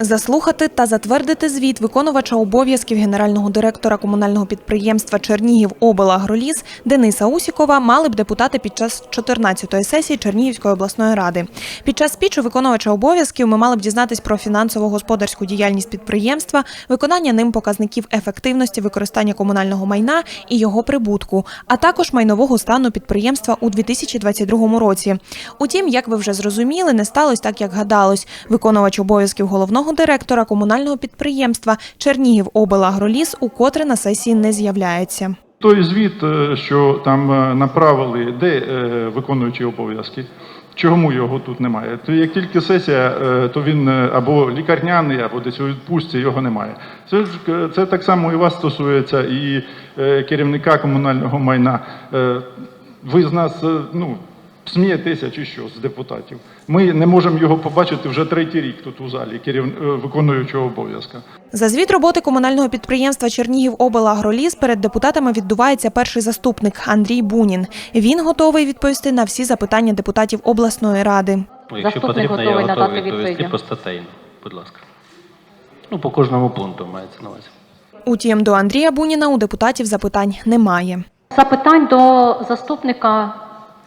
Заслухати та затвердити звіт виконувача обов'язків генерального директора комунального підприємства Чернігів облагроліс Дениса Усікова мали б депутати під час 14-ї сесії Чернігівської обласної ради. Під час спічу виконувача обов'язків ми мали б дізнатись про фінансово-господарську діяльність підприємства, виконання ним показників ефективності використання комунального майна і його прибутку, а також майнового стану підприємства у 2022 році. Утім, як ви вже зрозуміли, не сталося так, як гадалось. Виконувач обов'язків головного директора комунального підприємства Чернігів облагроліс укотре на сесії не з'являється. Той звіт, е, що там е, направили, де е, виконуючі обов'язки, чому його тут немає? То як тільки сесія, то він або лікарняний, або десь у відпустці, його немає. Це ж це так само і вас стосується, і керівника комунального майна. Ви з нас ну, смієтеся чи що з депутатів. Ми не можемо його побачити вже третій рік тут у залі, керів... е, виконуючого обов'язка. За звіт роботи комунального підприємства Чернігів облагроліс перед депутатами віддувається перший заступник Андрій Бунін. Він готовий відповісти на всі запитання депутатів обласної ради. Якщо Заступник потрібно, я готовий готовий надати відповісти постатейно, будь ласка. Ну, по кожному пункту мається на увазі. Утім, до Андрія Буніна у депутатів запитань немає. Запитань до заступника.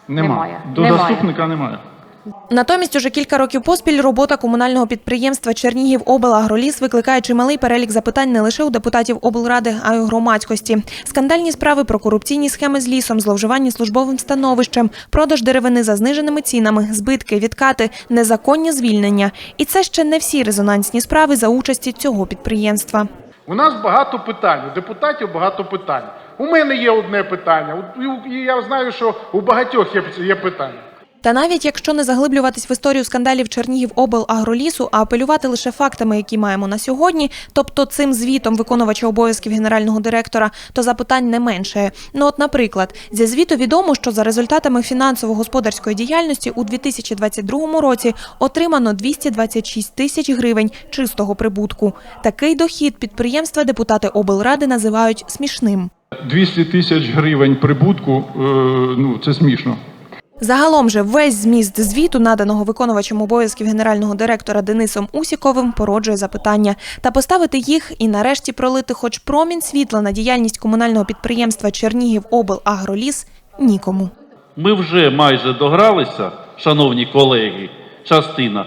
Немає. До Немає. заступника немає. Натомість уже кілька років поспіль робота комунального підприємства Чернігів облагроліс викликає чималий перелік запитань не лише у депутатів облради, а й у громадськості. Скандальні справи про корупційні схеми з лісом, зловживання службовим становищем, продаж деревини за зниженими цінами, збитки, відкати, незаконні звільнення. І це ще не всі резонансні справи за участі цього підприємства. У нас багато питань, у депутатів багато питань. У мене є одне питання, і я знаю, що у багатьох є питання. Та навіть якщо не заглиблюватись в історію скандалів Чернігів облагролісу, а апелювати лише фактами, які маємо на сьогодні, тобто цим звітом виконувача обов'язків генерального директора, то запитань не менше. Ну от, наприклад, зі звіту відомо, що за результатами фінансово-господарської діяльності у 2022 році отримано 226 тисяч гривень чистого прибутку. Такий дохід підприємства депутати облради називають смішним. 200 тисяч гривень прибутку, е, ну це смішно. Загалом же весь зміст звіту, наданого виконувачем обов'язків генерального директора Денисом Усіковим, породжує запитання та поставити їх і нарешті пролити хоч промінь світла на діяльність комунального підприємства Чернігів облагроліс нікому. Ми вже майже догралися, шановні колеги, частина,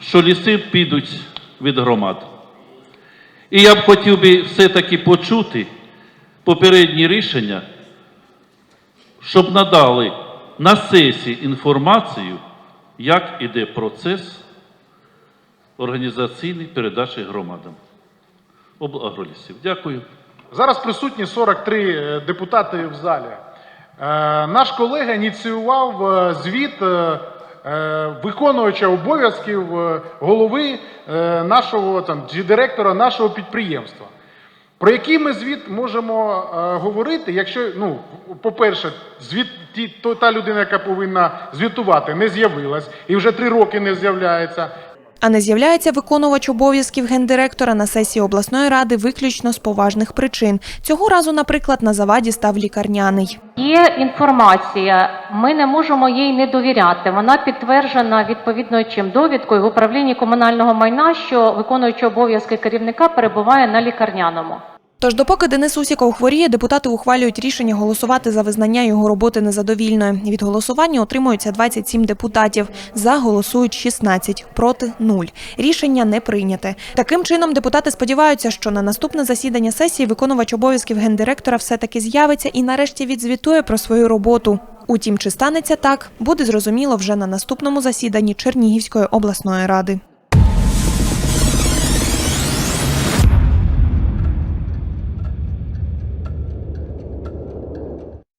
що ліси підуть від громад. І я б хотів би все-таки почути попередні рішення, щоб надали на сесії інформацію, як іде процес організаційної передачі громадам. Облагролісів. Дякую. Зараз присутні 43 е, депутати в залі. Е, Наш колега ініціював е, звіт виконувача обов'язків голови нашого там, чи директора нашого підприємства. Про який ми звіт можемо е, говорити, якщо, ну, по-перше, звіт, ті, то, та людина, яка повинна звітувати, не з'явилась і вже три роки не з'являється. А не з'являється виконувач обов'язків гендиректора на сесії обласної ради виключно з поважних причин. Цього разу, наприклад, на заваді став лікарняний. є інформація. Ми не можемо їй не довіряти. Вона підтверджена відповідною чим довідкою в управлінні комунального майна, що виконуючи обов'язки керівника перебуває на лікарняному. Тож, допоки Денис Усіков хворіє, депутати ухвалюють рішення голосувати за визнання його роботи незадовільною. Від голосування отримуються 27 депутатів. За голосують 16, проти 0. Рішення не прийняте. Таким чином, депутати сподіваються, що на наступне засідання сесії виконувач обов'язків гендиректора все-таки з'явиться і нарешті відзвітує про свою роботу. Утім, чи станеться так, буде зрозуміло вже на наступному засіданні Чернігівської обласної ради.